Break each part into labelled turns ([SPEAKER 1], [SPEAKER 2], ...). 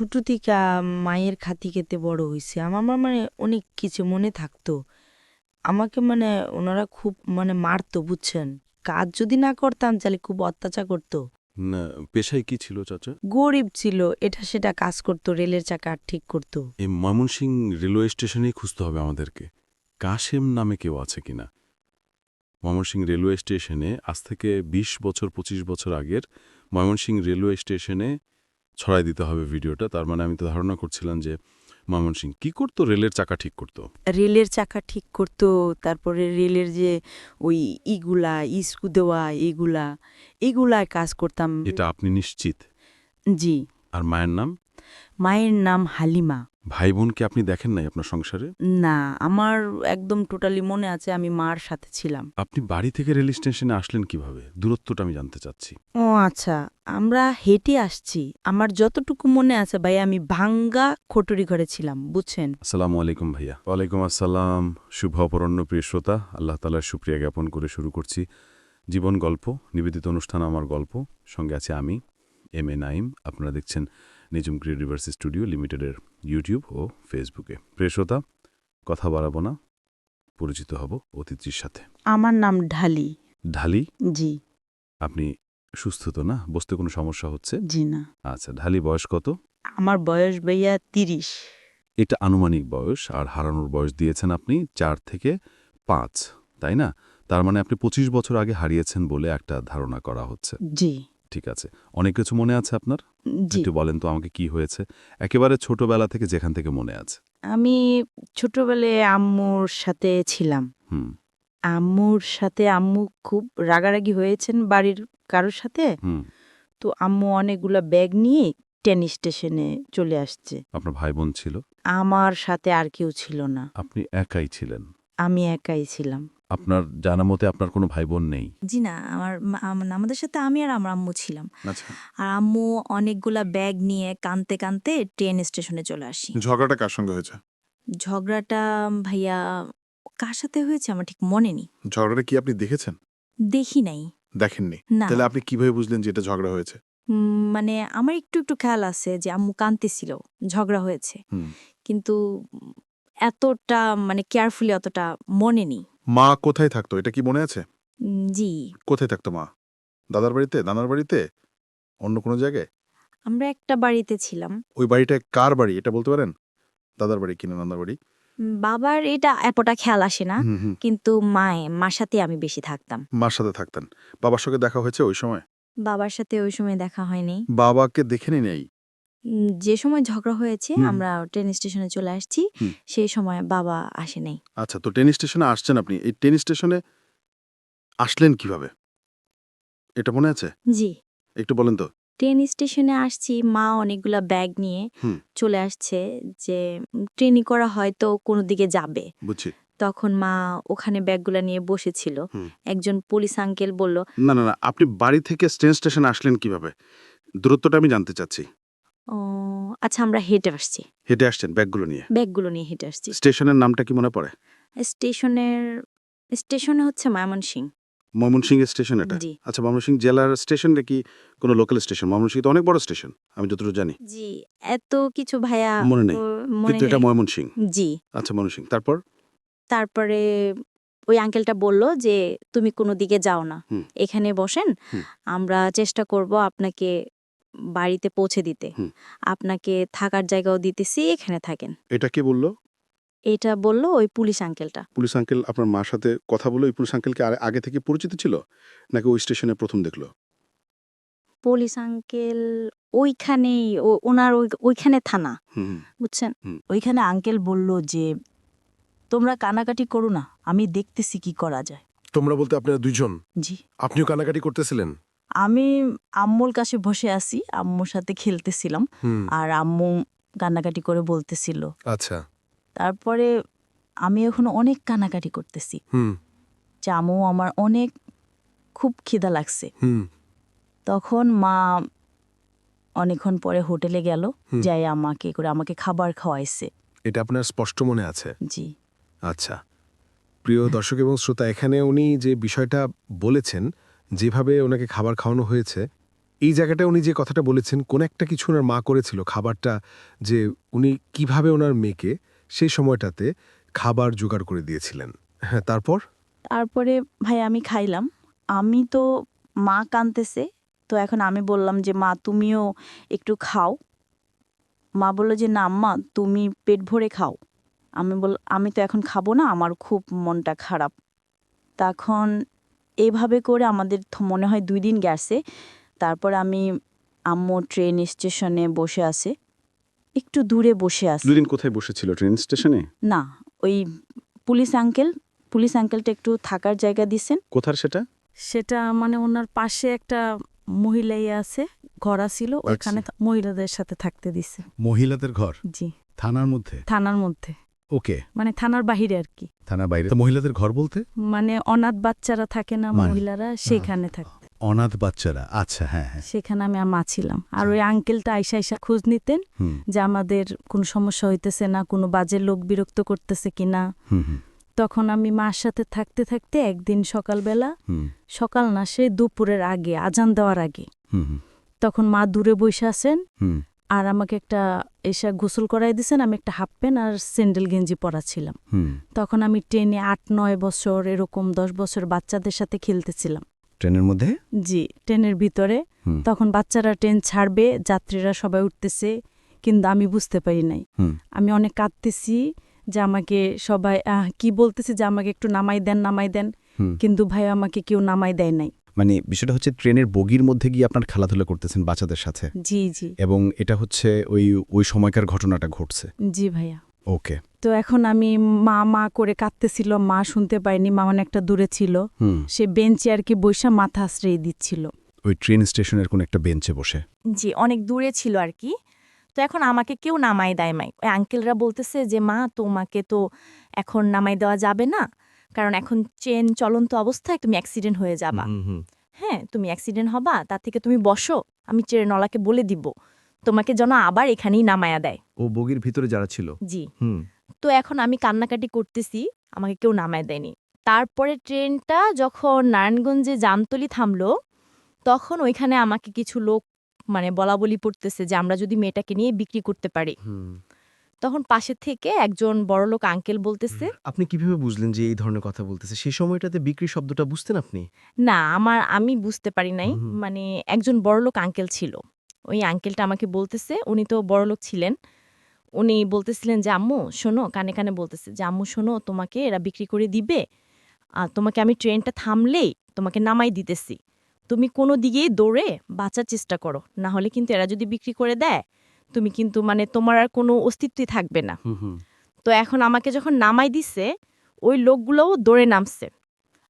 [SPEAKER 1] ছোট থেকে মায়ের খাতি খেতে বড় হয়েছে আমার মানে অনেক কিছু মনে থাকতো। আমাকে মানে ওনারা খুব মানে মারতো বুঝছেন? কাজ যদি না করতাম তাহলে খুব অত্যাচার করতো।
[SPEAKER 2] না পেশায় কি ছিল চাচা?
[SPEAKER 1] গরিব ছিল এটা সেটা কাজ করতো রেলের চাকা ঠিক করতো।
[SPEAKER 2] এই ময়মনসিং রেলওয়ে স্টেশনেই খুঁজতে হবে আমাদেরকে। কাশেম নামে কেউ আছে কিনা? ময়মনসিং রেলওয়ে স্টেশনে আজ থেকে ২০ বছর ২৫ বছর আগের ময়মনসিং রেলওয়ে স্টেশনে ছড়াই দিতে হবে ভিডিওটা। তার মানে আমি তো ধারণা করছিলাম যে মামন সিং কী করতো? রেলের চাকা ঠিক করতো?
[SPEAKER 1] রেলের চাকা ঠিক করতো তারপরে রেলের যে ওই ইগুলা ইস্কু দেওয়া এগুলা এগুলায় কাজ করতাম।
[SPEAKER 2] এটা আপনি নিশ্চিত?
[SPEAKER 1] জি।
[SPEAKER 2] আর মায়ের নাম?
[SPEAKER 1] মায়ের নাম হালিমা।
[SPEAKER 2] ভাই বোনকে আপনি দেখেন নাই আপনার সংসারে?
[SPEAKER 1] না আমার একদম টোটালি মনে আছে আমি মার সাথে ছিলাম।
[SPEAKER 2] আপনি বাড়ি থেকে রেল স্টেশনে আসলেন কীভাবে? দূরত্বটা আমি জানতে চাচ্ছি।
[SPEAKER 1] ও আচ্ছা আমরা হেঁটে আসছি। আমার যতটুকু মনে আছে ভাই আমি ভাঙ্গা খটুরি ঘরে ছিলাম বুঝছেন?
[SPEAKER 2] আসসালামু আলাইকুম ভাইয়া। ওয়ালাইকুম আসসালাম শুভ অপরণ্য প্রিয় শ্রোতা। আল্লাহ তালার সুপ্রিয়া জ্ঞাপন করে শুরু করছি। জীবন গল্প নিবেদিত অনুষ্ঠান আমার গল্প। সঙ্গে আছে আমি এম এ নাইম আপনারা দেখছেন নিজুম ক্রিয়েটিভার্স স্টুডিও লিমিটেডের ইউটিউব ও ফেসবুকে। প্রিয় শ্রোতা কথা বাড়াবো না পরিচিত হব অতিথির সাথে।
[SPEAKER 1] আমার নাম ঢালি।
[SPEAKER 2] ঢালি?
[SPEAKER 1] জি।
[SPEAKER 2] আপনি সুস্থ তো না? বসতে কোনো সমস্যা হচ্ছে?
[SPEAKER 1] জি না।
[SPEAKER 2] আচ্ছা ঢালি বয়স কত?
[SPEAKER 1] আমার বয়স ভাইয়া তিরিশ।
[SPEAKER 2] এটা আনুমানিক বয়স আর হারানোর বয়স দিয়েছেন আপনি চার থেকে পাঁচ তাই না? তার মানে আপনি ২৫ বছর আগে হারিয়েছেন বলে একটা ধারণা করা হচ্ছে।
[SPEAKER 1] জি।
[SPEAKER 2] ঠিক আছে। অনেক কিছু মনে আছে আপনার? একটু বলেন তো আমাকে কি হয়েছে। একেবারে ছোটবেলা থেকে যেখান থেকে মনে আছে।
[SPEAKER 1] আমি ছোটবেলায় আম্মুর সাথে ছিলাম। আম্মুর সাথে আম্মু খুব রাগারাগি হয়েছেন বাড়ির কারোর সাথে। তো আম্মু অনেকগুলা ব্যাগ নিয়ে ট্রেন স্টেশনে চলে আসছে।
[SPEAKER 2] আপনার ভাই বোন ছিল?
[SPEAKER 1] আমার সাথে আর কেউ ছিল না।
[SPEAKER 2] আপনি একাই ছিলেন?
[SPEAKER 1] আমি একাই ছিলাম।
[SPEAKER 2] আপনার জানা মতে আপনার কোনো ভাই বোন নেই?
[SPEAKER 3] জি না আমার আম- আমাদের সাথে আমি আর আমার আম্মু ছিলাম।
[SPEAKER 2] আচ্ছা।
[SPEAKER 3] আর আম্মু অনেকগুলা ব্যাগ নিয়ে কানতে কানতে ট্রেন স্টেশনে চলে আসি।
[SPEAKER 4] ঝগড়াটা কার সঙ্গে হয়েছে?
[SPEAKER 3] ঝগড়াটা ভাইয়া কার সাথে হয়েছে আমার ঠিক মনে নেই।
[SPEAKER 4] ঝগড়াটা কি আপনি দেখেছেন?
[SPEAKER 3] দেখি নাই।
[SPEAKER 4] দেখেননি।
[SPEAKER 3] না।
[SPEAKER 4] তাহলে আপনি কীভাবে বুঝলেন যে এটা ঝগড়া হয়েছে?
[SPEAKER 3] উম, মানে আমার একটু একটু খেয়াল আছে যে আম্মু কানতেছিল ঝগড়া হয়েছে।
[SPEAKER 4] হুম।
[SPEAKER 3] কিন্তু উম, এতটা মানে কেয়ারফুলি অতটা মনে নেই।
[SPEAKER 4] মা কোথায় থাকতো? এটা কি মনে আছে?
[SPEAKER 3] জি।
[SPEAKER 4] কোথায় থাকতো মা? দাদার বাড়িতে? নানার বাড়িতে? অন্য কোনো জায়গায়?
[SPEAKER 3] আমরা একটা বাড়িতে ছিলাম।
[SPEAKER 4] ওই বাড়িটা কার বাড়ি? এটা বলতে পারেন? দাদার বাড়ি কিনা নানার বাড়ি?
[SPEAKER 3] বাবার এটা এতটা খেয়াল আসে না। কিন্তু মায়ে মার সাথে আমি বেশি থাকতাম।
[SPEAKER 4] মার সাথে থাকতেন। বাবার সঙ্গে দেখা হয়েছে ওই সময়?
[SPEAKER 3] বাবার সাথে ওই সময় দেখা হয়নি।
[SPEAKER 4] বাবাকে দেখেনি নেই।
[SPEAKER 3] উম, যে সময় ঝগড়া হয়েছে
[SPEAKER 4] হুম।
[SPEAKER 3] আমরা ট্রেন স্টেশনে চলে আসছি।
[SPEAKER 4] হুম।
[SPEAKER 3] সেই সময় বাবা আসে নাই।
[SPEAKER 4] আচ্ছা তো ট্রেন স্টেশনে আসছেন আপনি। এই ট্রেন স্টেশনে আসলেন কীভাবে? এটা মনে আছে?
[SPEAKER 3] জি।
[SPEAKER 4] একটু বলেন তো।
[SPEAKER 3] ট্রেন স্টেশনে আসছি মা অনেকগুলা ব্যাগ নিয়ে
[SPEAKER 4] হুম।
[SPEAKER 3] চলে আসছে যে উম, ট্রেনই করা হয়তো কোনো দিকে যাবে?
[SPEAKER 4] বুঝছি।
[SPEAKER 3] তখন মা ওখানে ব্যাগগুলা নিয়ে বসেছিল।
[SPEAKER 4] হুম।
[SPEAKER 3] একজন পুলিশ আঙ্কেল বলল
[SPEAKER 4] না না না আপনি বাড়ি থেকে ট্রেন স্টেশনে আসলেন কীভাবে? দূরত্বটা আমি জানতে চাচ্ছি।
[SPEAKER 3] ও আচ্ছা আমরা হেঁটে আসছি।
[SPEAKER 4] হেঁটে আসছেন ব্যাগগুলো নিয়ে?
[SPEAKER 3] ব্যাগগুলো নিয়ে হেঁটে আসছি।
[SPEAKER 4] স্টেশনের নামটা কি মনে পড়ে?
[SPEAKER 3] স্টেশনের স্টেশনে হচ্ছে ময়মনসিং।
[SPEAKER 4] ময়মনসিংহ স্টেশন এটা? আচ্ছা ময়মনসিংহ জেলার স্টেশন নাকি কোনো লোকাল স্টেশন? ময়মনসিংহ তো অনেক বড় স্টেশন আমি যতটুকু জানি।
[SPEAKER 3] জি এত কিছু ভাইয়া
[SPEAKER 4] মনে নেই কিন্তু এটা
[SPEAKER 3] নেই।
[SPEAKER 4] ময়মনসিংহ
[SPEAKER 3] জি।
[SPEAKER 4] আচ্ছা ময়মনসিংহ তারপর?
[SPEAKER 3] তারপরে ওই আঙ্কেলটা বলল যে তুমি কোনো দিকে যাও না এখানে বসেন আমরা চেষ্টা করব আপনাকে বাড়িতে পৌঁছে দিতে। আপনাকে থাকার জায়গাও দিতেছি এখানে থাকেন।
[SPEAKER 4] এটা কে বলল?
[SPEAKER 3] এটা বলল ওই পুলিশ আঙ্কেলটা।
[SPEAKER 4] পুলিশ আঙ্কেল আপনার মার সাথে কথা বলে ওই পুলিশ আঙ্কেলকে আরে- আগে থেকে পরিচিত ছিল? নাকি ওই স্টেশনে প্রথম দেখল?
[SPEAKER 3] পুলিশ আঙ্কেল ওইখানেই ও- ওনার ওই- ওইখানে থানা। বুঝছেন?
[SPEAKER 1] ওইখানে আঙ্কেল বলল যে তোমরা কানাকাটি করো না আমি দেখতেছি কি করা যায়।
[SPEAKER 5] তোমরা বলতে আপনারা দুইজন?
[SPEAKER 1] জি।
[SPEAKER 5] আপনিও কানাকাটি করতেছিলেন?
[SPEAKER 1] আমি আম্মুর কাছে বসে আছি আম্মুর সাথে খেলতেছিলাম। আর আম্মু কান্নাকাটি করে বলতেছিল।
[SPEAKER 5] আচ্ছা।
[SPEAKER 1] তারপরে আমি এখন অনেক কানাকাটি করতেছি।
[SPEAKER 5] হুম।
[SPEAKER 1] যে আম্মু আমার অনেক খুব খিদা লাগছে।
[SPEAKER 5] হুম।
[SPEAKER 1] তখন মা অনেকক্ষণ পরে হোটেলে গেল যাই আমাকে করে আমাকে খাবার খাওয়াইছে।
[SPEAKER 5] এটা আপনার স্পষ্ট মনে আছে?
[SPEAKER 1] জি।
[SPEAKER 5] আচ্ছা। প্রিয় দর্শক এবং শ্রোতা এখানে উনি যে বিষয়টা বলেছেন যেভাবে ওনাকে খাবার খাওয়ানো হয়েছে,
[SPEAKER 6] এই জায়গাটা উনি যে কথাটা বলেছেন, কোন একটা কিছু ওনার মা করেছিল, খাবারটা যে উনি কীভাবে ওনার মেয়েকে সেই সময়টাতে খাবার জোগাড় করে দিয়েছিলেন। হ্যাঁ তারপর?
[SPEAKER 1] তারপরে, ভাই, আমি খাইলাম। আমি তো মা কানতেছে, তো এখন আমি বললাম যে, মা, তুমিও একটু খাও। মা বলল যে, না, আম্মা, তুমি পেট ভরে খাও। আমি বল, আমি তো এখন খাব না, আমার খুব মনটা খারাপ। তখন এইভাবে করে আমাদের মনে হয় দুই দিন গেছে। তারপর আমি আম্মু ট্রেন স্টেশনে বসে আছে। একটু দূরে বসে আছে।
[SPEAKER 2] দুদিন কোথায় বসেছিল? ট্রেন স্টেশনে
[SPEAKER 1] না ওই পুলিশ আঙ্কেল পুলিশ আঙ্কেলটা একটু থাকার জায়গা দিছেন।
[SPEAKER 2] কোথার সেটা?
[SPEAKER 7] সেটা মানে ওনার পাশে একটা মহিলাই আছে ঘর ছিল ওখানে মহিলাদের সাথে থাকতে দিছে।
[SPEAKER 4] মহিলাদের ঘর?
[SPEAKER 7] জি।
[SPEAKER 4] থানার মধ্যে?
[SPEAKER 7] থানার মধ্যে।
[SPEAKER 4] ওকে
[SPEAKER 7] মানে থানার বাহিরে আর কি।
[SPEAKER 4] থানার বাইরে মহিলাদের ঘর বলতে?
[SPEAKER 7] মানে অনাথ বাচ্চারা থাকে না
[SPEAKER 4] মানে?
[SPEAKER 7] মহিলারা সেখানে থাকে
[SPEAKER 4] অনাথ বাচ্চারা। আচ্ছা হ্যাঁ হ্যাঁ।
[SPEAKER 7] সেখানে আমি মা ছিলাম। আর ওই আঙ্কেলটা আইসা আইসা খোঁজ নিতেন যে আমাদের কোনো সমস্যা হইতেছে না কোনো বাজে লোক বিরক্ত করতেছে কিনা। তখন আমি মার সাথে থাকতে থাকতে একদিন সকালবেলা সকাল না সে দুপুরের আগে আজান দেওয়ার আগে তখন মা দূরে বসে আছেন আর আমাকে একটা এসা গোসল করাই দিয়েছেন আমি একটা হাফ প্যান্ট আর স্যান্ডেল গেঞ্জি পরা ছিলাম তখন আমি ট্রেনে আট নয় বছর এরকম দশ বছর বাচ্চাদের সাথে খেলতেছিলাম।
[SPEAKER 4] ট্রেনের মধ্যে?
[SPEAKER 7] জি ট্রেনের ভিতরে। তখন বাচ্চারা ট্রেন ছাড়বে যাত্রীরা সবাই উঠতেছে কিন্তু আমি বুঝতে পারি নাই। আমি অনেক কাঁদতেছি যে আমাকে সবাই কি বলতেছে যে আমাকে একটু নামাই দেন নামাই দেন। কিন্তু ভাই আমাকে কেউ নামাই দেয় নাই।
[SPEAKER 4] মানে বিষয়টা হচ্ছে ট্রেনের বগির মধ্যে গিয়ে আপনার খেলাধুলা করতেছেন বাচ্চাদের সাথে।
[SPEAKER 7] জি জি।
[SPEAKER 4] এবং এটা হচ্ছে ওই ওই সময়কার ঘটনাটা ঘটছে।
[SPEAKER 7] জি ভাইয়া।
[SPEAKER 4] ওকে।
[SPEAKER 7] তো এখন আমি মা মা করে কাঁদতেছিল মা শুনতে পাইনি মা অনেকটা দূরে ছিল। সে বেঞ্চে আর কি বৈশা মাথা আশ্রয় দিচ্ছিল।
[SPEAKER 4] ওই ট্রেন স্টেশনের কোন একটা বেঞ্চে বসে।
[SPEAKER 8] জি অনেক দূরে ছিল আর কি। তো এখন আমাকে কেউ নামাই দেয় মাই ওই আঙ্কেলরা বলতেছে যে মা তোমাকে তো এখন নামাই দেওয়া যাবে না। কারণ এখন চেন চলন্ত অবস্থায় তুমি অ্যাক্সিডেন্ট হয়ে যাবা। হ্যাঁ তুমি অ্যাক্সিডেন্ট হবা তার থেকে তুমি বসো আমি ট্রেনওয়ালাকে বলে দিব। তোমাকে যেন আবার এখানেই নামায়া দেয়।
[SPEAKER 9] ও বগির ভিতরে যারা ছিল?
[SPEAKER 8] জি। তো এখন আমি কান্নাকাটি করতেছি আমাকে কেউ নামায় দেয়নি। তারপরে ট্রেনটা যখন নারায়ণগঞ্জে জামতলি থামলো তখন ওইখানে আমাকে কিছু লোক মানে বলা বলি পড়তেছে যে আমরা যদি মেয়েটাকে নিয়ে বিক্রি করতে পারি। তখন পাশে থেকে একজন বড়লোক আঙ্কেল বলতেছে
[SPEAKER 9] আপনি কীভাবে বুঝলেন যে এই ধরনের কথা বলতেছে? সেই সময়টাতে বিক্রি শব্দটা বুঝতেন আপনি?
[SPEAKER 8] না আমার আমি বুঝতে পারি নাই। মানে একজন বড়লোক আঙ্কেল ছিল। ওই আঙ্কেলটা আমাকে বলতেছে উনি তো বড়লোক ছিলেন। উনি বলতেছিলেন যে আম্মু শোনো। কানে কানে বলতেছে যে আম্মু শোনো তোমাকে এরা বিক্রি করে দিবে। আর তোমাকে আমি ট্রেনটা থামলেই তোমাকে নামাই দিতেছি। তুমি কোনো দিকেই দৌড়ে বাঁচার চেষ্টা করো। না হলে কিন্তু এরা যদি বিক্রি করে দেয় তুমি কিন্তু মানে তোমার আর কোনো অস্তিত্বই থাকবে না। তো এখন আমাকে যখন নামাই দিছে ওই লোকগুলোও দৌড়ে নামছে।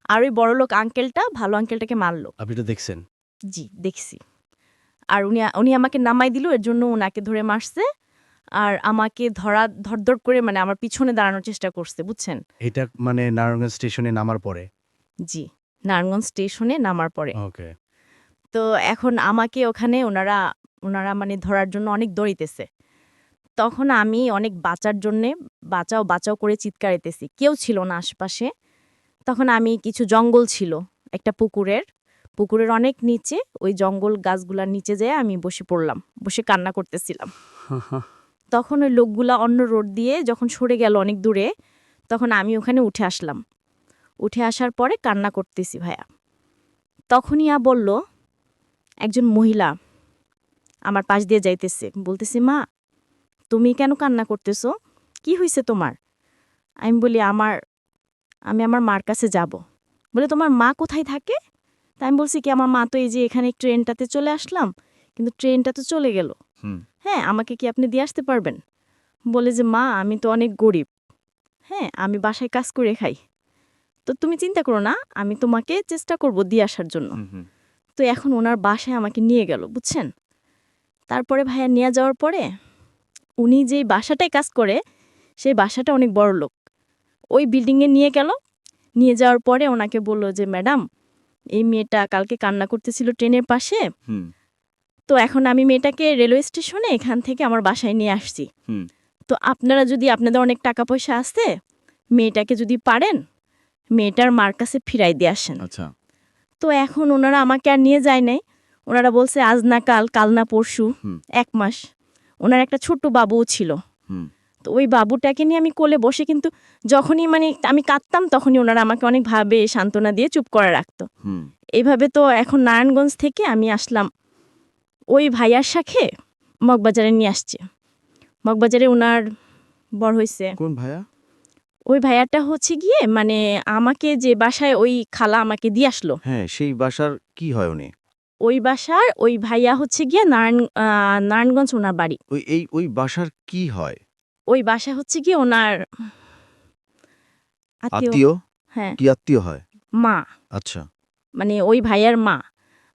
[SPEAKER 8] আর ওই বড়লোক আঙ্কেলটা ভালো আঙ্কেলটাকে মারলো।
[SPEAKER 9] আপনি তো দেখছেন?
[SPEAKER 8] জি দেখছি। আর উনি উনি আমাকে নামাই দিল এর জন্য ওনাকে ধরে মারছে। আর আমাকে ধরা ধরধর করে মানে আমার পিছনে দাঁড়ানোর চেষ্টা করছে বুঝছেন?
[SPEAKER 9] এটা মানে নারায়ণগঞ্জ স্টেশনে নামার পরে?
[SPEAKER 8] জি নারায়ণগঞ্জ স্টেশনে নামার পরে।
[SPEAKER 9] ওকে।
[SPEAKER 8] তো এখন আমাকে ওখানে ওনারা ওনারা মানে ধরার জন্য অনেক দৌড়িতেছে তখন আমি অনেক বাঁচার জন্যে বাঁচাও বাঁচাও করে চিৎকার দিতেছি। কেউ ছিল না আশপাশে। তখন আমি কিছু জঙ্গল ছিল একটা পুকুরের। পুকুরের অনেক নিচে ওই জঙ্গল গাছগুলার নিচে যেয়ে আমি বসে পড়লাম বসে কান্না করতেছিলাম। তখন ওই লোকগুলা অন্য রোড দিয়ে যখন সরে গেল অনেক দূরে তখন আমি ওখানে উঠে আসলাম। উঠে আসার পরে কান্না করতেছি ভাইয়া। তখনই বলল একজন মহিলা আমার পাশ দিয়ে যাইতেছে। বলতেছে মা তুমি কেন কান্না করতেছো? কি হয়েছে তোমার? আমি বলি আমার আমি আমার মার কাছে যাব। বলে তোমার মা কোথায় থাকে? তা আমি বলছি কি আমার মা তো এই যে এখানে ট্রেনটাতে চলে আসলাম কিন্তু ট্রেনটা তো চলে গেল। হ্যাঁ আমাকে কি আপনি দিয়ে আসতে পারবেন? বলে যে মা আমি তো অনেক গরিব। হ্যাঁ আমি বাসায় কাজ করে খাই। তো তুমি চিন্তা করো না আমি তোমাকে চেষ্টা করব দিয়ে আসার জন্য। তো এখন ওনার বাসায় আমাকে নিয়ে গেল বুঝছেন? তারপরে ভাইয়া নিয়ে যাওয়ার পরে উনি যেই বাসাটায় কাজ করে সেই বাসাটা অনেক বড় লোক। ওই বিল্ডিংয়ে নিয়ে গেল। নিয়ে যাওয়ার পরে ওনাকে বলল যে ম্যাডাম এই মেয়েটা কালকে কান্না করতেছিল ট্রেনের পাশে। তো এখন আমি মেয়েটাকে রেলওয়ে স্টেশনে এখান থেকে আমার বাসায় নিয়ে আসছি। তো আপনারা যদি আপনাদের অনেক টাকা পয়সা আছে মেয়েটাকে যদি পারেন মেয়েটার মার কাছে ফিরাই দিয়ে আসেন।
[SPEAKER 4] আচ্ছা।
[SPEAKER 8] তো এখন ওনারা আমাকে আর নিয়ে যায় নাই। ওনারা বলছে আজ না কাল কাল না পরশু। এক মাস। ওনার একটা ছোট্ট বাবুও ছিল।
[SPEAKER 9] হুম।
[SPEAKER 8] তো ওই বাবুটাকে নিয়ে আমি কোলে বসে কিন্তু যখনই মানে আমি কাঁদতাম তখনই ওনারা আমাকে অনেক ভাবে সান্ত্বনা দিয়ে চুপ করে রাখতো। এইভাবে তো এখন নারায়ণগঞ্জ থেকে আমি আসলাম। ওই ভাইয়ার সাথে মগবাজারে নিয়ে আসছে। মগবাজারে ওনার বড় হয়েছে
[SPEAKER 9] কোন ভাইয়া?
[SPEAKER 8] ওই ভাইয়াটা হচ্ছে গিয়ে মানে আমাকে যে বাসায় ওই খালা আমাকে দিয়ে আসলো।
[SPEAKER 9] হ্যাঁ সেই বাসার কি হয় উনি?
[SPEAKER 8] ওই বাসার ওই ভাইয়া হচ্ছে গিয়ে নারায়ণ নারায়ণগঞ্জ ওনার বাড়ি।
[SPEAKER 9] ওই এই ওই বাসার কি হয়?
[SPEAKER 8] ওই বাসা হচ্ছে গিয়ে ওনার আত্মীয়।
[SPEAKER 9] আত্মীয়?
[SPEAKER 8] হ্যাঁ।
[SPEAKER 9] কি আত্মীয় হয়?
[SPEAKER 8] মা।
[SPEAKER 9] আচ্ছা।
[SPEAKER 8] মানে ওই ভাইয়ার মা।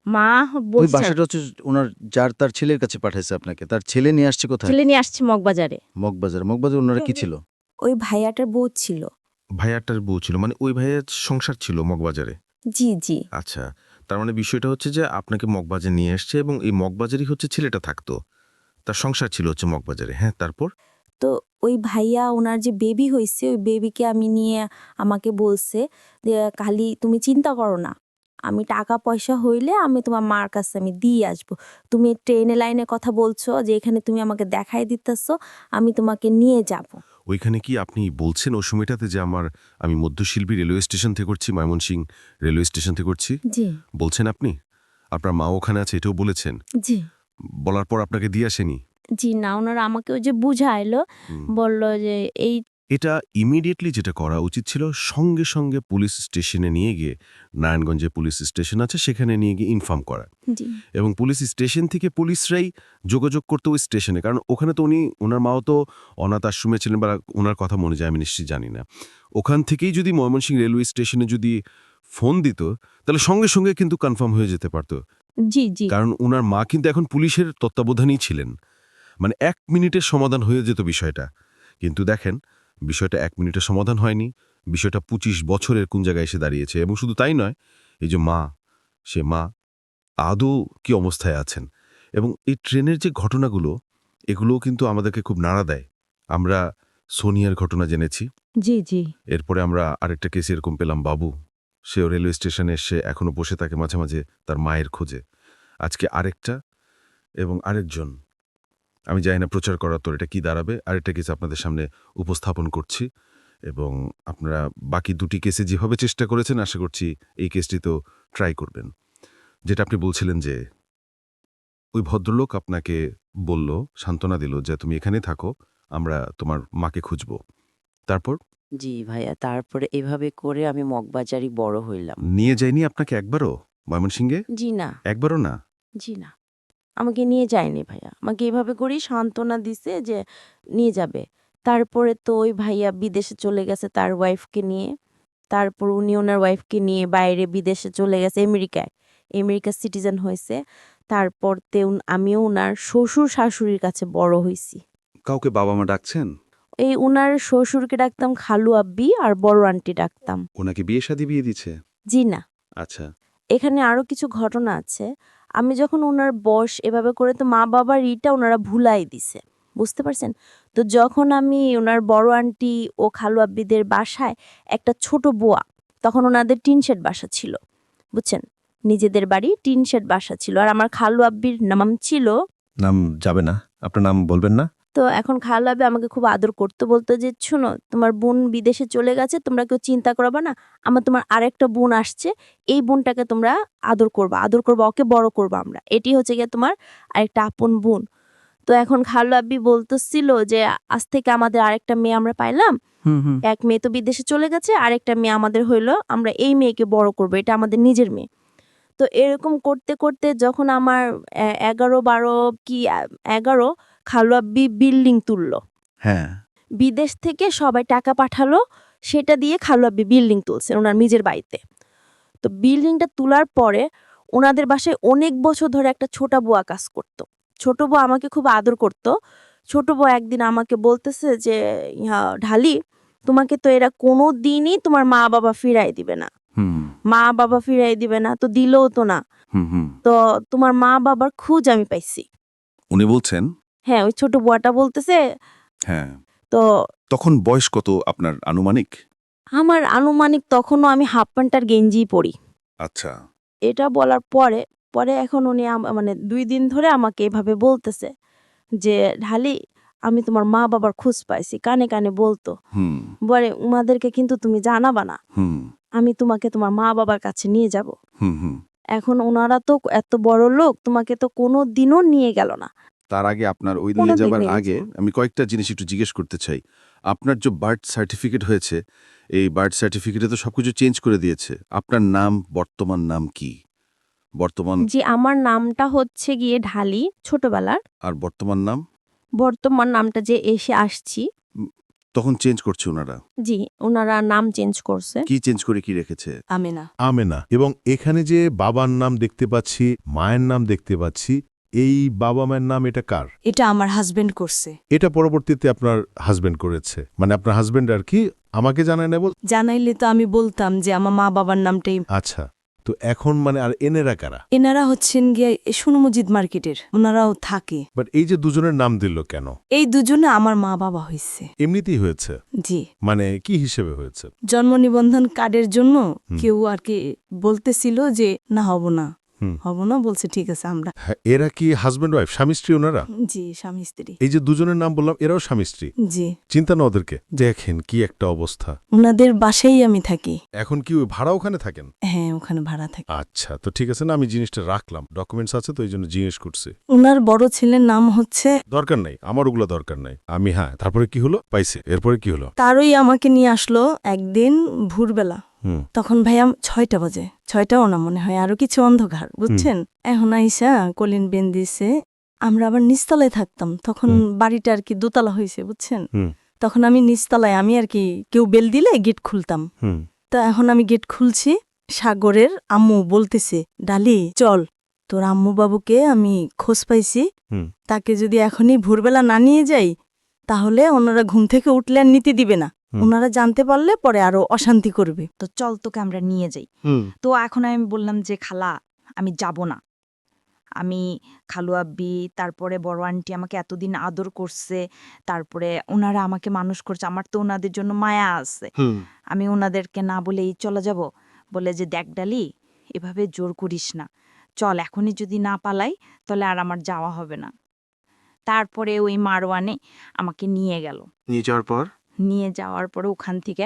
[SPEAKER 8] মা
[SPEAKER 9] ওই বাসাটা হচ্ছে ওনার যার তার ছেলের কাছে পাঠাইছে আপনাকে। তার ছেলে নিয়ে আসছে কোথায়?
[SPEAKER 8] ছেলে নিয়ে আসছে মগবাজারে।
[SPEAKER 9] মগবাজার। মগবাজার ওনারা কি ছিল?
[SPEAKER 10] ওই ভাইয়াটার বউ ছিল।
[SPEAKER 6] ভাইয়াটার বউ ছিল। মানে ওই ভাইয়ের সংসার ছিল মগবাজারে?
[SPEAKER 10] জি জি।
[SPEAKER 6] আচ্ছা। তার মানে বিষয়টা হচ্ছে যে আপনাকে মগবাজারে নিয়ে এসছে এবং এই মগবাজারই হচ্ছে ছেলেটা থাকতো। তার সংসার ছিল হচ্ছে মগবাজারে হ্যাঁ তারপর?
[SPEAKER 10] তো ওই ভাইয়া, ওনার যে বেবি হয়েছে, ওই বেবিকে আমি নিয়ে আমাকে বলছে যে খালি তুমি চিন্তা করো না। আমি টাকা পয়সা হইলে আমি তোমার মার কাছে আমি দিয়ে আসব। তুমি ট্রেনে লাইনে কথা বলছো যে, এখানে তুমি আমাকে দেখাই দিতেছো, আমি তোমাকে নিয়ে যাব।
[SPEAKER 2] ওইখানে কি আপনি বলছেন ও সময়টাতে যে আমার আমি মধ্যশিল্পী রেলওয়ে স্টেশন থেকে করছি ময়মনসিং রেলওয়ে স্টেশন থেকে করছি?
[SPEAKER 10] জি।
[SPEAKER 2] বলছেন আপনি? আপনার মা ওখানে আছে এটাও বলেছেন।
[SPEAKER 10] জি।
[SPEAKER 2] বলার পর আপনাকে দিয়ে আসেনি?
[SPEAKER 10] জি না ওনারা আমাকে ওই যে বুঝাইলো বলল যে এই
[SPEAKER 2] এটা ইমিডিয়েটলি যেটা করা উচিত ছিল সঙ্গে সঙ্গে পুলিশ স্টেশনে নিয়ে গিয়ে নারায়ণগঞ্জে পুলিশ স্টেশন আছে সেখানে নিয়ে গিয়ে ইনফর্ম করা। এবং পুলিশ স্টেশন থেকে পুলিশরাই যোগাযোগ করতো ওই স্টেশনে কারণ ওখানে তো উনি ওনার মাও তো অনাথ আশ্রমে ছিলেন বা ওনার কথা মনে যায় আমি নিশ্চয়ই জানি না। ওখান থেকেই যদি ময়মনসিংহ রেলওয়ে স্টেশনে যদি ফোন দিত তাহলে সঙ্গে সঙ্গে কিন্তু কনফার্ম হয়ে যেতে পারতো।
[SPEAKER 10] জি জি।
[SPEAKER 2] কারণ ওনার মা কিন্তু এখন পুলিশের তত্ত্বাবধানেই ছিলেন। মানে এক মিনিটের সমাধান হয়ে যেত বিষয়টা। কিন্তু দেখেন বিষয়টা এক মিনিটের সমাধান হয়নি বিষয়টা পঁচিশ বছরের কোন জায়গায় এসে দাঁড়িয়েছে এবং শুধু তাই নয় এই যে মা সে মা আদৌ কি অবস্থায় আছেন? এবং এই ট্রেনের যে ঘটনাগুলো এগুলোও কিন্তু আমাদেরকে খুব নাড়া দেয়। আমরা সোনিয়ার ঘটনা জেনেছি।
[SPEAKER 11] জি জি।
[SPEAKER 2] এরপরে আমরা আরেকটা কেস এরকম পেলাম বাবু। সেও রেলওয়ে স্টেশনে এসে এখনও বসে থাকে মাঝে মাঝে তার মায়ের খোঁজে। আজকে আরেকটা এবং আরেকজন আমি জানি না প্রচার করার তো এটা কি দাঁড়াবে আরেকটা কেস আপনাদের সামনে উপস্থাপন করছি। এবং আপনারা বাকি দুটি কেসে যেভাবে চেষ্টা করেছেন আশা করছি এই কেসটি তো ট্রাই করবেন। যেটা আপনি বলছিলেন যে ওই ভদ্রলোক আপনাকে বলল সান্ত্বনা দিল যে তুমি এখানে থাকো আমরা তোমার মাকে খুঁজব। তারপর?
[SPEAKER 12] জি ভাইয়া তারপরে এভাবে করে আমি মগবাজারি বড় হইলাম।
[SPEAKER 2] নিয়ে যাইনি আপনাকে একবারও ময়মনসিংহে?
[SPEAKER 12] জি না।
[SPEAKER 2] একবারও না?
[SPEAKER 12] জি না। আমাকে নিয়ে যায়নি ভাইয়া। আমাকে এভাবে করেই সান্ত্বনা দিছে যে নিয়ে যাবে। তারপরে তো ওই ভাইয়া বিদেশে চলে গেছে তার ওয়াইফকে নিয়ে। তারপর উনি ওনার ওয়াইফকে নিয়ে বাইরে বিদেশে চলে গেছে আমেরিকায়। আমেরিকা সিটিজেন হয়েছে। তারপর তে আমিও ওনার শ্বশুর শাশুড়ির কাছে বড় হয়েছি
[SPEAKER 2] কাউকে বাবা মা ডাকছেন?
[SPEAKER 12] এই উনার শ্বশুরকে ডাকতাম খালু আব্বি আর বড় আন্টি ডাকতাম।
[SPEAKER 2] ওনাকে বিয়ে শাদী বিয়ে দিচ্ছে?
[SPEAKER 12] জি না।
[SPEAKER 2] আচ্ছা।
[SPEAKER 12] এখানে আরও কিছু ঘটনা আছে। আমি যখন ওনার বয়স এভাবে করে তো মা বাবার ইটা ওনারা ভুলাই দিছে, বুঝতে পারছেন? তো যখন আমি ওনার বড় আন্টি ও খালু আব্বিদের বাসায় একটা ছোট বোয়া, তখন ওনাদের টিন শেড বাসা ছিল, বুঝছেন? নিজেদের বাড়ি টিন শেড বাসা ছিল, আর আমার খালু আব্বির নাম ছিল
[SPEAKER 6] নাম যাবে না, আপনার নাম বলবেন না?
[SPEAKER 12] তো এখন খালু আব্বি আমাকে খুব আদর করতো বলতো যে শোনো তোমার বোন বিদেশে চলে গেছে তোমরা কেউ চিন্তা করবা না আমার তোমার আরেকটা বোন আসছে এই বোনটাকে তোমরা আদর করবা আদর করবা ওকে বড় করবা আমরা। এটি হচ্ছে গিয়ে তোমার আরেকটা আপন বোন। তো এখন খালু আব্বি বলতেছিল যে আজ থেকে আমাদের আরেকটা মেয়ে আমরা পাইলাম এক মেয়ে তো বিদেশে চলে গেছে আরেকটা মেয়ে আমাদের হইল আমরা এই মেয়েকে বড় করব এটা আমাদের নিজের মেয়ে। তো এরকম করতে করতে যখন আমার এগারো বারো কি এগারো খালু আব্বি বিল্ডিং তুললো।
[SPEAKER 9] হ্যাঁ।
[SPEAKER 12] বিদেশ থেকে সবাই টাকা পাঠালো সেটা দিয়ে খালু বিল্ডিং তুলছেন ওনার নিজের বাড়িতে। তো বিল্ডিংটা তোলার পরে ওনাদের বাসায় অনেক বছর ধরে একটা ছোট বুয়া কাজ করত। ছোট বউ আমাকে খুব আদর করত। ছোট বউ একদিন আমাকে বলতেছে যে ইয়া ঢালি তোমাকে তো এরা কোনো দিনই তোমার মা বাবা ফিরাই দিবে না।
[SPEAKER 9] হুম।
[SPEAKER 12] মা বাবা ফিরাই দিবে না তো দিলেও তো না। তো তোমার মা বাবার খুঁজ আমি পাইছি।
[SPEAKER 2] উনি বলছেন
[SPEAKER 12] হ্যাঁ ওই ছোট বুয়াটা বলতেছে।
[SPEAKER 2] হ্যাঁ।
[SPEAKER 12] তো
[SPEAKER 2] তখন বয়স কত আপনার আনুমানিক?
[SPEAKER 12] আমার আনুমানিক তখনও আমি হাফ প্যান্ট আর গেঞ্জি পরি।
[SPEAKER 2] আচ্ছা।
[SPEAKER 12] এটা বলার পরে পরে এখন উনি মানে দুই দিন ধরে আমাকে এভাবে বলতেছে যে ঢালি আমি তোমার মা বাবার খোঁজ পাইছি কানে কানে বলতো। বলে উমাদেরকে কিন্তু তুমি জানাবা না।
[SPEAKER 13] হুম।
[SPEAKER 12] আমি তোমাকে তোমার মা বাবার কাছে নিয়ে যাব।
[SPEAKER 13] হুম হুম।
[SPEAKER 12] এখন ওনারা তো এত বড় লোক তোমাকে তো কোনো দিনও নিয়ে গেল না।
[SPEAKER 2] তার আগে আপনার ওই নিয়ে যাবার আগে আমি কয়েকটা জিনিস একটু জিজ্ঞেস করতে চাই। আপনার যে বার্থ সার্টিফিকেট হয়েছে এই বার্থ সার্টিফিকেটে তো সবকিছু চেঞ্জ করে দিয়েছে। আপনার নাম বর্তমান নাম কি? বর্তমান
[SPEAKER 12] জি আমার নামটা হচ্ছে গিয়ে ঢালি ছোটবেলার।
[SPEAKER 2] আর বর্তমান নাম?
[SPEAKER 12] বর্তমান নামটা যে এসে আসছি।
[SPEAKER 2] তখন চেঞ্জ করছে ওনারা?
[SPEAKER 12] জি ওনারা নাম চেঞ্জ করছে।
[SPEAKER 2] কি চেঞ্জ করে কি রেখেছে?
[SPEAKER 7] আমেনা।
[SPEAKER 5] আমেনা। এবং এখানে যে বাবার নাম দেখতে পাচ্ছি মায়ের নাম দেখতে পাচ্ছি এই বাবা মায়ের নাম এটা কার?
[SPEAKER 7] এটা আমার হাজবেন্ড করছে।
[SPEAKER 5] এটা পরবর্তীতে আপনার হাজবেন্ড করেছে। মানে আপনার হাজবেন্ড আর কি আমাকে জানায় না বল
[SPEAKER 7] জানাইলে তো আমি বলতাম যে আমার মা বাবার নামটাই।
[SPEAKER 5] আচ্ছা তো এখন মানে আর এনেরা কারা?
[SPEAKER 7] এনারা হচ্ছেন গিয়ে সুনমজিদ মার্কেটের। ওনারাও থাকে।
[SPEAKER 5] বাট এই যে দুজনের নাম দিল কেন?
[SPEAKER 7] এই দুজনে আমার মা বাবা হয়েছে
[SPEAKER 5] এমনিতেই হয়েছে?
[SPEAKER 7] জি।
[SPEAKER 5] মানে কি হিসেবে হয়েছে?
[SPEAKER 7] জন্ম নিবন্ধন কার্ডের জন্য কেউ আর কি বলতেছিল যে না হব না। হব না বলছে ঠিক আছে আমরা
[SPEAKER 5] হ্যাঁ, এরা কি হাজবেন্ড ওয়াইফ স্বামী স্ত্রী ওনারা?
[SPEAKER 7] জি স্বামী স্ত্রী।
[SPEAKER 5] এই যে দুজনের নাম বললাম এরাও স্বামী স্ত্রী?
[SPEAKER 7] জি।
[SPEAKER 5] চিন্তা না ওদেরকে। দেখেন কি একটা অবস্থা।
[SPEAKER 7] ওনাদের বাসায় আমি থাকি।
[SPEAKER 5] এখন কি ওই ভাড়া ওখানে থাকেন?
[SPEAKER 7] হ্যাঁ ওখানে ভাড়া থাকি।
[SPEAKER 5] আচ্ছা তো ঠিক আছে না আমি জিনিসটা রাখলাম। ডকুমেন্টস আছে তো এই জন্য জিজ্ঞেস করছি।
[SPEAKER 7] ওনার বড় ছেলের নাম হচ্ছে
[SPEAKER 5] দরকার নাই আমার ওগুলো দরকার নাই। আমি হ্যাঁ তারপরে কি হলো? পাইছে। এরপরে কি হলো?
[SPEAKER 7] তারই আমাকে নিয়ে আসলো একদিন ভোরবেলা। তখন ভাইয়া ছয়টা বাজে। ছয়টাও না মনে হয় আরও কিছু অন্ধকার বুঝছেন? এখন আইসা কলিন বেন দিছে আমরা আবার নিচতলায় থাকতাম তখন বাড়িটা আর কি দোতলা হয়েছে বুঝছেন? তখন আমি নিচতলায় আমি আর কি কেউ বেল দিলে গেট খুলতাম। তা এখন আমি গেট খুলছি সাগরের আম্মু বলতেছে ডালি চল তোর আম্মু বাবুকে আমি খোঁজ পাইছি। তাকে যদি এখনই ভোরবেলা না নিয়ে যাই তাহলে ওনারা ঘুম থেকে উঠলে আর নিতে দিবে না। ওনারা জানতে পারলে পরে আরও অশান্তি করবে।
[SPEAKER 1] তো চল তোকে আমরা নিয়ে যাই।
[SPEAKER 2] হুম।
[SPEAKER 1] তো এখন আমি বললাম যে খালা আমি যাব না। আমি খালু আব্বি তারপরে বড় আন্টি আমাকে এতদিন আদর করছে তারপরে ওনারা আমাকে মানুষ করছে আমার তো ওনাদের জন্য মায়া আছে। আমি ওনাদেরকে না বলেই চলে যাব। বলে যে দেখ ডালি এভাবে জোর করিস না। চল এখনই যদি না পালাই তাহলে আর আমার যাওয়া হবে না। তারপরে ওই মারওয়ানে আমাকে নিয়ে গেল।
[SPEAKER 2] নিয়ে যাওয়ার পর?
[SPEAKER 1] নিয়ে যাওয়ার পরে ওখান থেকে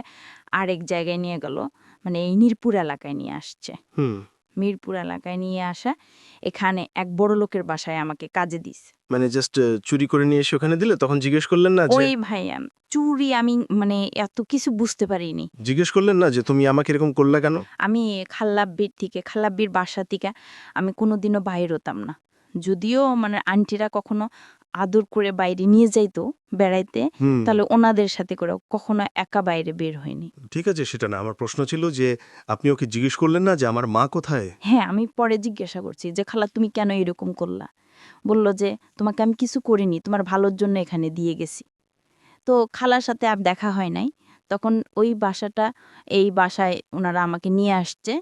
[SPEAKER 1] আরেক জায়গায় নিয়ে গেল। মানে এই মিরপুর এলাকায় নিয়ে আসছে। মিরপুর এলাকায় নিয়ে আসা এখানে এক বড় লোকের বাসায় আমাকে কাজে দিস।
[SPEAKER 9] মানে জাস্ট চুরি করে নিয়ে এসে ওখানে দিলে? তখন জিজ্ঞেস করলেন না
[SPEAKER 1] ওই ভাইয়া চুরি আমি মানে এত কিছু বুঝতে পারিনি।
[SPEAKER 9] জিজ্ঞেস করলেন না যে তুমি আমাকে এরকম করলে কেন?
[SPEAKER 1] আমি খাল্লাব্বির থেকে খাল্লাব্বির বাসা থেকে আমি কোনোদিনও বাইর হতাম না। যদিও মানে আন্টিরা কখনো আদর করে বাইরে নিয়ে যাইতো বেড়াইতে তাহলে ওনাদের সাথে করে কখনো একা বাইরে বের হয়নি।
[SPEAKER 9] ঠিক আছে সেটা না। আমার প্রশ্ন ছিল যে আপনি ওকে জিজ্ঞেস করলেন না যে আমার মা কোথায়?
[SPEAKER 1] হ্যাঁ আমি পরে জিজ্ঞাসা করছি যে খালা তুমি কেন এরকম করলা? বলল যে তোমাকে আমি কিছু করিনি তোমার ভালোর জন্য এখানে দিয়ে গেছি। তো খালার সাথে আর দেখা হয় নাই। তখন ওই বাসাটা এই বাসায় ওনারা আমাকে নিয়ে আসছে।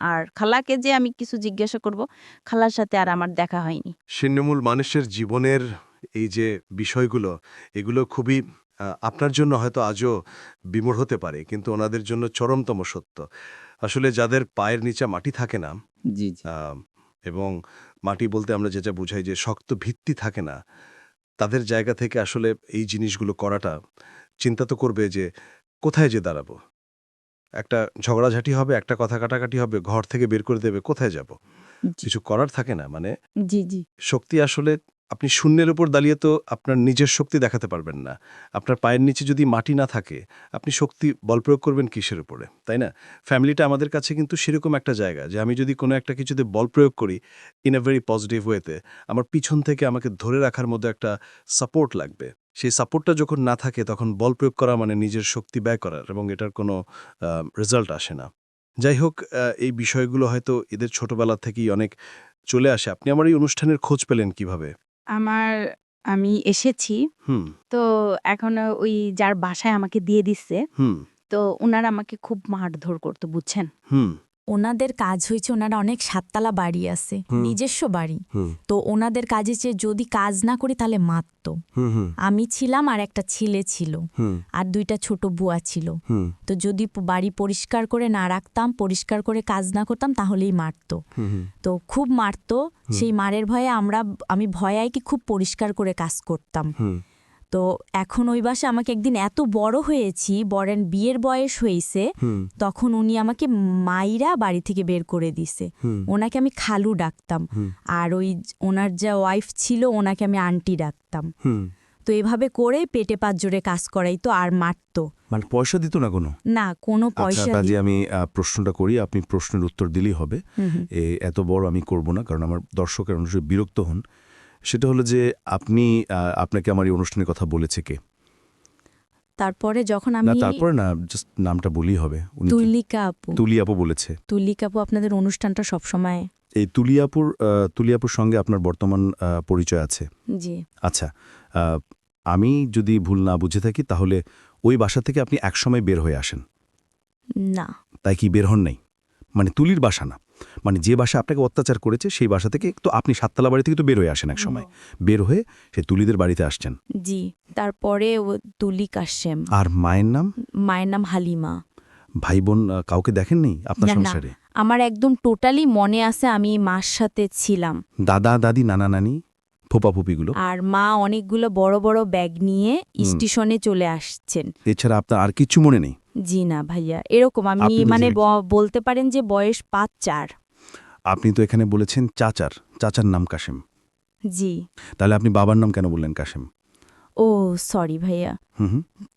[SPEAKER 1] আর খালাকে যে আমি কিছু জিজ্ঞাসা করব খালার সাথে আর আমার দেখা হয়নি।
[SPEAKER 4] ছিন্নমূল মানুষের জীবনের এই যে বিষয়গুলো এগুলো খুবই আপনার জন্য হয়তো আজও বিমূঢ় হতে পারে কিন্তু ওনাদের জন্য চরমতম সত্য। আসলে যাদের পায়ের নিচে মাটি থাকে না
[SPEAKER 14] জি
[SPEAKER 4] এবং মাটি বলতে আমরা যেটা বুঝাই যে শক্ত ভিত্তি থাকে না তাদের জায়গা থেকে আসলে এই জিনিসগুলো করাটা চিন্তা তো করবে যে কোথায় যে দাঁড়াবো? একটা ঝগড়াঝাটি হবে একটা কথা কাটাকাটি হবে ঘর থেকে বের করে দেবে কোথায় যাব? কিছু করার থাকে না মানে
[SPEAKER 1] জি জি।
[SPEAKER 4] শক্তি আসলে আপনি শূন্যের উপর দাঁড়িয়ে তো আপনার নিজের শক্তি দেখাতে পারবেন না। আপনার পায়ের নিচে যদি মাটি না থাকে, আপনি শক্তি বল প্রয়োগ করবেন কিসের উপরে, তাই না? ফ্যামিলিটা আমাদের কাছে কিন্তু সেরকম একটা জায়গা যে আমি যদি কোনো একটা কিছুতে বল প্রয়োগ করি ইন এ ভেরি পজিটিভ ওয়েতে আমার পিছন থেকে আমাকে ধরে রাখার মতো একটা সাপোর্ট লাগবে। সেই সাপোর্টটা যখন না থাকে, তখন বল প্রয়োগ করা মানে নিজের শক্তি ব্যয় করার এবং এটার কোনো রেজাল্ট আসে না। যাই হোক এই বিষয়গুলো হয়তো এদের ছোটবেলা থেকেই অনেক চলে আসে। আপনি আমার এই অনুষ্ঠানের খোঁজ পেলেন কীভাবে?
[SPEAKER 1] আমার আমি এসেছি।
[SPEAKER 4] হুম।
[SPEAKER 1] তো এখন ওই যার বাসায় আমাকে দিয়ে দিচ্ছে
[SPEAKER 4] হুম।
[SPEAKER 1] তো ওনারা আমাকে খুব মারধর করতো বুঝছেন?
[SPEAKER 4] হুম।
[SPEAKER 1] ওনাদের কাজ হয়েছে ওনারা অনেক সাততলা বাড়ি আছে নিজস্ব বাড়ি। তো ওনাদের কাজে যে যদি কাজ না করি তাহলে মারত। আমি ছিলাম আর একটা ছেলে ছিল আর দুইটা ছোট বুয়া ছিল। তো যদি বাড়ি পরিষ্কার করে না রাখতাম পরিষ্কার করে কাজ না করতাম তাহলেই মারতো। তো খুব মারতো। সেই মারের ভয়ে আমরা আমি ভয়ায় কি খুব পরিষ্কার করে কাজ করতাম। তো এখন ওই বাসে আমাকে একদিন এত বড় হয়েছি বরেন বিয়ের বয়স হয়েছে তখন উনি আমাকে মাইরা বাড়ি থেকে বের করে দিছে। ওনাকে আমি খালু ডাকতাম। আর ওই ওনার যা ওয়াইফ ছিল ওনাকে আমি আন্টি ডাকতাম। তো এভাবে করে পেটে পাঁচ জোরে কাজ করাইতো আর মারতো।
[SPEAKER 4] মানে পয়সা দিত না কোনো?
[SPEAKER 1] না কোনো
[SPEAKER 4] আচ্ছা
[SPEAKER 1] পয়সা
[SPEAKER 4] কাজে আমি প্রশ্নটা করি আপনি প্রশ্নের উত্তর দিলেই হবে। এত বড় আমি করব না কারণ আমার দর্শকের অনুসারে বিরক্ত হন। সেটা হলো যে আপনি আপনাকে আমার এই অনুষ্ঠানের কথা বলেছে কে?
[SPEAKER 1] তারপরে যখন
[SPEAKER 4] না
[SPEAKER 1] আমি
[SPEAKER 4] তারপরে না জাস্ট নামটা বলি হবে।
[SPEAKER 1] তুলিকা আপু।
[SPEAKER 4] তুলি আপু বলেছে।
[SPEAKER 1] তুলিকা আপু আপনাদের অনুষ্ঠানটা সবসময়
[SPEAKER 4] এই তুলিয়াপুর তুলিয়াপুর সঙ্গে আপনার বর্তমান পরিচয় আছে।
[SPEAKER 1] জি।
[SPEAKER 4] আচ্ছা আমি যদি ভুল না বুঝে থাকি তাহলে ওই বাসা থেকে আপনি একসময় বের হয়ে আসেন।
[SPEAKER 1] না।
[SPEAKER 4] তাই কি বের হন নাই? মানে তুলির বাসা না। মানে যে বাসা আপনাকে অত্যাচার করেছে সেই বাসা থেকে তো আপনি সাততলা বাড়ি থেকে তো বের হয়ে আসেন এক সময়। বের হয়ে সে তুলিদের বাড়িতে আসছেন।
[SPEAKER 1] জি তারপরে ও তুলি কাশেম।
[SPEAKER 4] আর মায়ের নাম?
[SPEAKER 1] মায়ের নাম হালিমা।
[SPEAKER 4] ভাই বোন কাউকে দেখেননি আপনার। সংসারে?
[SPEAKER 1] আমার একদম টোটালি মনে আছে আমি মার সাথে ছিলাম।
[SPEAKER 4] দাদা দাদি নানা নানি? ফুপিগুলো
[SPEAKER 1] আর মা অনেকগুলো বড় বড় ব্যাগ নিয়ে স্টেশনে চলে আসছেন।
[SPEAKER 4] এছাড়া আপনার আর কিছু মনে নেই?
[SPEAKER 1] জি না ভাইয়া এরকম আমি
[SPEAKER 4] আপনি
[SPEAKER 1] মানে বলতে পারেন যে বয়স পাঁচ চার।
[SPEAKER 4] আপনি তো এখানে বলেছেন চাচার চাচার নাম কাশেম।
[SPEAKER 1] জি।
[SPEAKER 4] তাহলে আপনি বাবার নাম কেন বললেন কাশেম?
[SPEAKER 1] ও সরি ভাইয়া।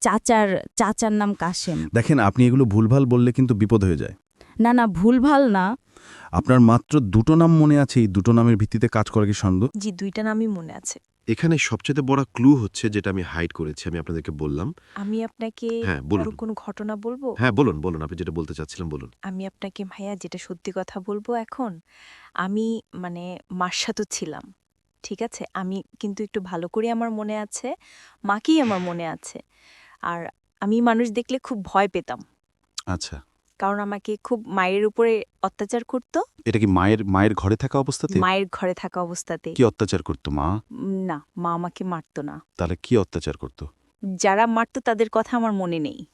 [SPEAKER 1] চাচার চাচার নাম কাশেম।
[SPEAKER 4] দেখেন আপনি এগুলো ভুলভাল বললে কিন্তু বিপদ হয়ে যায়।
[SPEAKER 1] না না ভুলভাল না।
[SPEAKER 4] আপনার মাত্র দুটো নাম মনে আছে এই দুটো নামের ভিত্তিতে কাজ করা কি সন্দেহ
[SPEAKER 15] জি দুইটা নামই মনে আছে।
[SPEAKER 16] এখানে সবচেয়ে বড় ক্লু হচ্ছে যেটা আমি হাইড করেছি আমি আপনাদেরকে বললাম।
[SPEAKER 15] আমি আপনাকে
[SPEAKER 16] হ্যাঁ, বলুন।
[SPEAKER 15] আরও কোনো ঘটনা বলব?
[SPEAKER 16] হ্যাঁ বলুন বলুন আপনি যেটা বলতে চাচ্ছিলেন বলুন।
[SPEAKER 15] আমি আপনাকে ভাইয়া যেটা সত্যি কথা বলব এখন আমি মানে মার সাথে ছিলাম ঠিক আছে? আমি কিন্তু একটু ভালো করে আমার মনে আছে মাকেই আমার মনে আছে। আর আমি মানুষ দেখলে খুব ভয় পেতাম।
[SPEAKER 2] আচ্ছা।
[SPEAKER 15] কারণ আমাকে খুব মায়ের উপরে অত্যাচার করত।
[SPEAKER 2] এটা কি মায়ের মায়ের ঘরে থাকা অবস্থাতে?
[SPEAKER 15] মায়ের ঘরে থাকা অবস্থাতে।
[SPEAKER 2] কি অত্যাচার করতো মা?
[SPEAKER 15] না মা আমাকে মারতো না।
[SPEAKER 2] তাহলে কি অত্যাচার করতো?
[SPEAKER 15] যারা মারতো তাদের কথা আমার মনে নেই।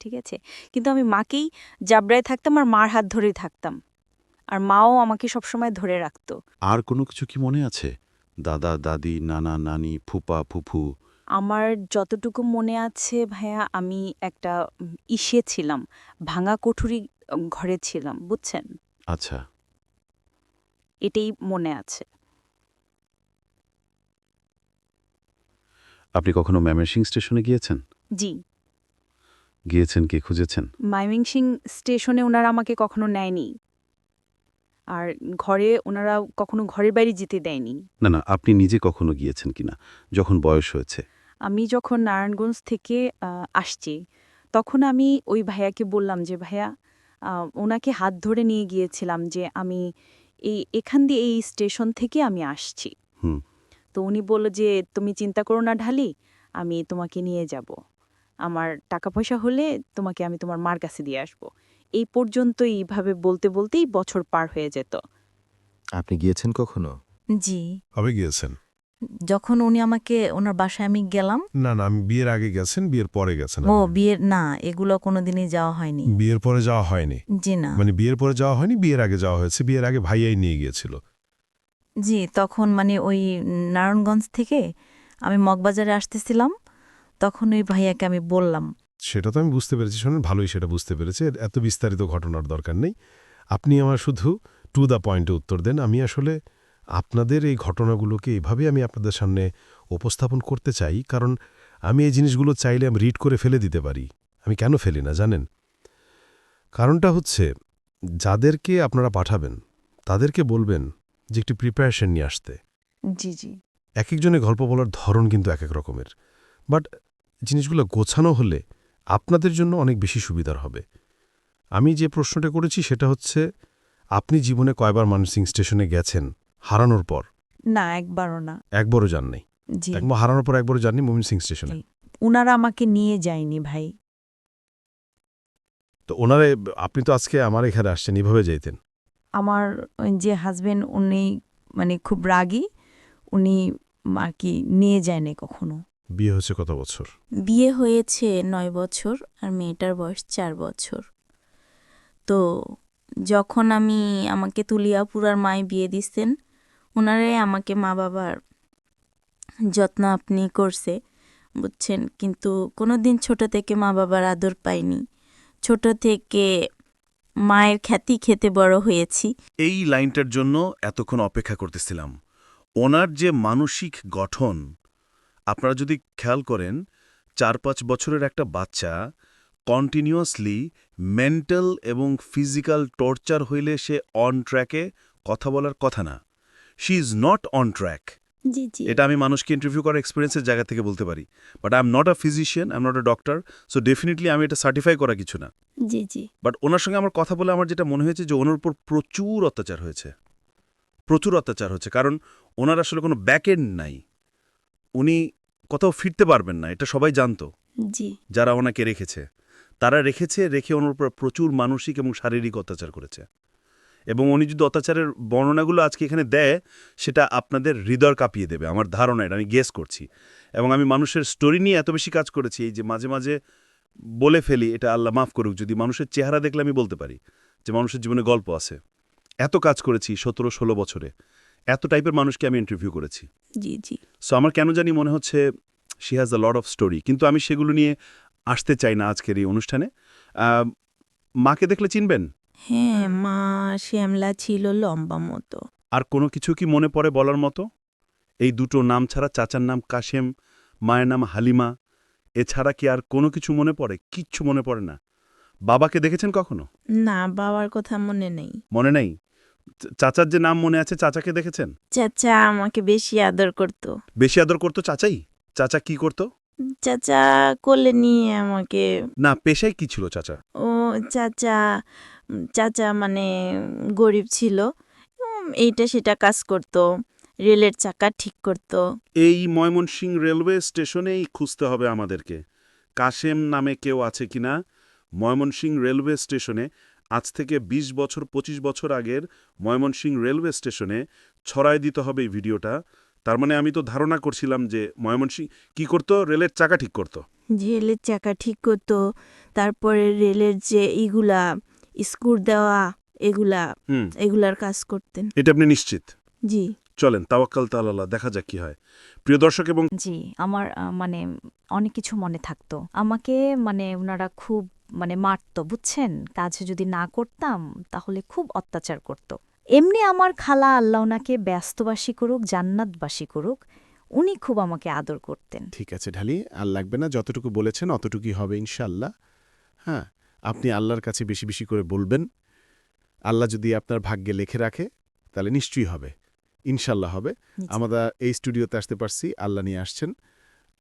[SPEAKER 15] ঠিক আছে? কিন্তু আমি মাকেই জাবড়ায় থাকতাম আর মার হাত ধরেই থাকতাম। আর মাও আমাকে সবসময় ধরে রাখতো।
[SPEAKER 2] আর কোনো কিছু কি মনে আছে? দাদা দাদি নানা নানি ফুপা ফুফু
[SPEAKER 15] আমার যতটুকু মনে আছে ভাইয়া আমি একটা ইসে ছিলাম ভাঙা কোঠুরি ঘরে ছিলাম বুঝছেন?
[SPEAKER 2] আচ্ছা।
[SPEAKER 15] এটাই মনে আছে।
[SPEAKER 2] আপনি কখনো ম্যামেরসিং স্টেশনে গিয়েছেন?
[SPEAKER 15] জি।
[SPEAKER 2] গিয়েছেন কি খুঁজেছেন?
[SPEAKER 15] মাইমিংসিং স্টেশনে ওনারা আমাকে কখনো নেয়নি। আর ঘরে ওনারা কখনো ঘরের বাইরে যেতে দেয়নি।
[SPEAKER 2] না না আপনি নিজে কখনো গিয়েছেন কিনা যখন বয়স হয়েছে?
[SPEAKER 15] আমি যখন নারায়ণগঞ্জ থেকে আসছি তখন আমি ওই ভাইয়াকে বললাম যে ভাইয়া ওনাকে হাত ধরে নিয়ে গিয়েছিলাম যে আমি এই এখান দিয়ে এই স্টেশন থেকে আমি আসছি।
[SPEAKER 2] হুম।
[SPEAKER 15] তো উনি বলল যে তুমি চিন্তা করো না ঢালি আমি তোমাকে নিয়ে যাব। আমার টাকা পয়সা হলে তোমাকে আমি তোমার মার কাছে দিয়ে আসব। এই পর্যন্ত এইভাবে বলতে বলতেই বছর পার হয়ে যেত।
[SPEAKER 6] আপনি গিয়েছেন কখনো?
[SPEAKER 1] জি।
[SPEAKER 5] কবে গিয়েছেন?
[SPEAKER 17] যখন উনি আমাকে ওনার বাসায় আমি গেলাম।
[SPEAKER 5] না না আমি বিয়ের আগে গেছেন বিয়ের পরে গেছেন
[SPEAKER 17] ও বিয়ের না এগুলো কোনোদিনই যাওয়া হয়নি।
[SPEAKER 5] বিয়ের পরে যাওয়া হয়নি?
[SPEAKER 17] জি না।
[SPEAKER 5] মানে বিয়ের পরে যাওয়া হয়নি বিয়ের আগে যাওয়া হয়েছে? বিয়ের আগে ভাইয়াই নিয়ে গিয়েছিল?
[SPEAKER 17] জি তখন মানে ওই নারায়ণগঞ্জ থেকে আমি মগবাজারে আসতেছিলাম তখন ওই ভাইয়াকে আমি বললাম।
[SPEAKER 5] সেটা তো আমি বুঝতে পেরেছি শোনেন ভালোই সেটা বুঝতে পেরেছি। এত বিস্তারিত ঘটনার দরকার নেই। আপনি আমার শুধু টু দ্য পয়েন্টে উত্তর দেন। আমি আসলে আপনাদের এই ঘটনাগুলোকে এভাবে আমি আপনাদের সামনে উপস্থাপন করতে চাই কারণ আমি এই জিনিসগুলো চাইলে আমি রিড করে ফেলে দিতে পারি। আমি কেন ফেলি না জানেন? কারণটা হচ্ছে যাদেরকে আপনারা পাঠাবেন তাদেরকে বলবেন যে একটি প্রিপারেশন নিয়ে আসতে।
[SPEAKER 15] জি জি।
[SPEAKER 5] এক একজনের গল্প বলার ধরন কিন্তু এক এক রকমের। বাট জিনিসগুলো গোছানো হলে আপনাদের জন্য অনেক বেশি সুবিধার হবে। আমি যে প্রশ্নটা করেছি সেটা হচ্ছে আপনি জীবনে কয়বার মানসিং স্টেশনে গেছেন? হারানোর পর?
[SPEAKER 17] না একবারও না।
[SPEAKER 5] একবারও যান নাই?
[SPEAKER 17] জি।
[SPEAKER 5] একবার হারানোর পর একবারও যাননি মমিন সিং স্টেশনে?
[SPEAKER 17] জি। উনারা আমাকে নিয়ে যায়নি ভাই।
[SPEAKER 5] তো ওনারে আপনি তো আজকে আমার এখানে আসছেন এভাবে যাইতেন?
[SPEAKER 18] আমার যে হাজবেন্ড উনি মানে খুব রাগী উনি আর কি নিয়ে যায়নি কখনো।
[SPEAKER 5] বিয়ে হয়েছে কত বছর?
[SPEAKER 1] বিয়ে হয়েছে নয় বছর আর মেয়েটার বয়স চার বছর। তো যখন আমি আমাকে তুলিয়াপুরার মায় বিয়ে দিচ্ছেন ওনারে আমাকে মা বাবার যত্ন আপনি করছে, বুঝছেন? কিন্তু কোনো দিন ছোটো থেকে মা বাবার আদর পাইনি। ছোট থেকে মায়ের খ্যাতি খেতে বড় হয়েছি।
[SPEAKER 19] এই লাইনটার জন্য এতক্ষণ অপেক্ষা করতেছিলাম। ওনার যে মানসিক গঠন, আপনারা যদি খেয়াল করেন চার পাঁচ বছরের একটা বাচ্চা কন্টিনিউয়াসলি মেন্টাল এবং ফিজিক্যাল টর্চার হইলে সে অন ট্র্যাকে কথা বলার কথা না। She is not on track
[SPEAKER 1] জি জি।
[SPEAKER 19] এটা আমি মানুষকে ইন্টারভিউ করার এক্সপিরিয়েন্সের জায়গা থেকে বলতে পারি। But I am not a physician I am not a doctor so definitely আমি এটা সার্টিফাই করা কিছু না।
[SPEAKER 1] জি জি।
[SPEAKER 19] বাট ওনার সঙ্গে আমার কথা বলে আমার যেটা মনে হয়েছে যে ওনার উপর প্রচুর অত্যাচার হয়েছে। প্রচুর অত্যাচার হচ্ছে কারণ ওনার আসলে কোনো ব্যাক এন্ড নাই। উনি কোথাও ফিরতে পারবেন না এটা সবাই জানতো।
[SPEAKER 1] জি।
[SPEAKER 19] যারা ওনাকে রেখেছে। তারা রেখেছে রেখে ওনার উপর প্রচুর মানসিক এবং শারীরিক অত্যাচার করেছে। এবং উনি যদি অত্যাচারের বর্ণনাগুলো আজকে এখানে দেয় সেটা আপনাদের হৃদয় কাঁপিয়ে দেবে আমার ধারণা এটা আমি গেস করছি। এবং আমি মানুষের স্টোরি নিয়ে এত বেশি কাজ করেছি এই যে মাঝে মাঝে বলে ফেলি এটা আল্লাহ মাফ করুক যদি মানুষের চেহারা দেখলে আমি বলতে পারি যে মানুষের জীবনে গল্প আছে। এত কাজ করেছি সতেরো ষোলো বছরে এত টাইপের মানুষকে আমি ইন্টারভিউ করেছি।
[SPEAKER 1] জি জি।
[SPEAKER 19] সো আমার কেন জানি মনে হচ্ছে she has a lot of story কিন্তু আমি সেগুলো নিয়ে আসতে চাই না আজকের এই অনুষ্ঠানে। মাকে দেখলে চিনবেন?
[SPEAKER 20] হ্যাঁ মা শ্যামলা ছিল লম্বা মতো।
[SPEAKER 19] আর কোনো কিছু কি মনে পড়ে বলার মতো? এই দুটো নাম ছাড়া চাচার নাম কাশেম মায়ের নাম হালিমা এছাড়া কি আর কোনো কিছু মনে পড়ে? কিচ্ছু মনে পড়ে না। বাবাকে দেখেছেন কখনো?
[SPEAKER 20] না বাবার কথা মনে নেই।
[SPEAKER 19] মনে নেই? চাচার যে নাম মনে আছে চাচাকে দেখেছেন?
[SPEAKER 20] চাচা আমাকে বেশি আদর করতো।
[SPEAKER 19] বেশি আদর করতো চাচাই? চাচা কি করতো?
[SPEAKER 20] চাচা কোলে নিয়ে আমাকে
[SPEAKER 19] না পেশায় কি ছিল চাচা?
[SPEAKER 20] ও চাচা চাচা মানে গরিব ছিল এইটা সেটা কাজ করতো রেলের চাকা ঠিক করতো।
[SPEAKER 19] এই ময়মনসিং রেলওয়ে স্টেশনেই খুঁজতে হবে আমাদেরকে। কাশেম নামে কেউ আছে কিনা? ময়মনসিং রেলওয়ে স্টেশনে আজ থেকে ২০ বছর ২৫ বছর আগের ময়মনসিং রেলওয়ে স্টেশনে ছড়ায় দিতে হবে এই ভিডিওটা। তার মানে আমি তো ধারণা করছিলাম যে ময়মনসিং কি করতো? রেলের চাকা ঠিক করতো।
[SPEAKER 20] রেলের চাকা ঠিক করতো তারপরে রেলের যে ইগুলা স্কুর দেওয়া এগুলা
[SPEAKER 19] হুম।
[SPEAKER 20] এগুলার কাজ করতেন।
[SPEAKER 19] এটা আপনি নিশ্চিত?
[SPEAKER 20] জি।
[SPEAKER 19] চলেন তাওয়াক্কাল তাল্লাহ দেখা যাক কি হয়। প্রিয় দর্শক এবং
[SPEAKER 21] জি আমার মানে অনেক কিছু মনে থাকতো। আমাকে মানে ওনারা খুব মানে মারতো বুঝছেন? কাজে যদি না করতাম তাহলে খুব অত্যাচার করত। এমনি আমার খালা আল্লাহ ওনাকে ব্যস্তবাসী করুক জান্নাতবাসী করুক উনি খুব আমাকে আদর করতেন।
[SPEAKER 4] ঠিক আছে ঢালি আর লাগবে না যতটুকু বলেছেন অতটুকুই হবে ইনশাল্লাহ হ্যাঁ আপনি আল্লাহর কাছে বেশি বেশি করে বলবেন আল্লাহ যদি আপনার ভাগ্যে লেখে রাখে তাহলে নিশ্চয়ই হবে। ইনশাল্লাহ হবে। আমরা এই স্টুডিওতে আসতে পারছি আল্লাহ নিয়ে আসছেন।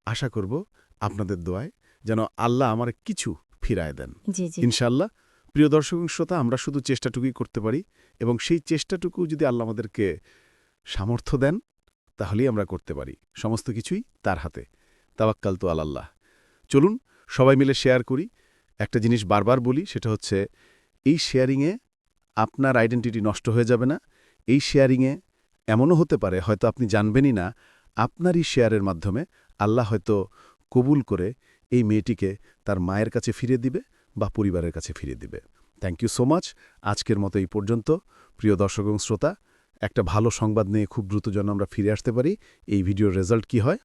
[SPEAKER 4] আশা করব আপনাদের দোয়ায় যেন আল্লাহ আমার কিছু ফিরায় দেন। ইনশাল্লাহ প্রিয় দর্শক শ্রোতা আমরা শুধু চেষ্টাটুকুই করতে পারি এবং সেই চেষ্টাটুকু যদি আল্লাহ আমাদেরকে সামর্থ্য দেন তাহলেই আমরা করতে পারি। সমস্ত কিছুই তার হাতে। তাওয়াক্কাল তো আল্লাহ চলুন সবাই মিলে শেয়ার করি। একটা জিনিস বারবার বলি, সেটা হচ্ছে এই শেয়ারিংয়ে আপনার আইডেন্টিটি নষ্ট হয়ে যাবে না। এই শেয়ারিংয়ে এমনও হতে পারে, হয়তো আপনি জানবেনই না আপনারই শেয়ারের মাধ্যমে আল্লাহ হয়তো কবুল করে এই মেয়েটিকে তার মায়ের কাছে ফিরে দিবে বা পরিবারের কাছে ফিরে দিবে। থ্যাংক ইউ সো মাচ আজকের মতো এই পর্যন্ত। প্রিয় দর্শক এবং শ্রোতা, একটা ভালো সংবাদ নিয়ে খুব দ্রুত যেন আমরা ফিরে আসতে পারি। এই ভিডিওর রেজাল্ট কি হয়?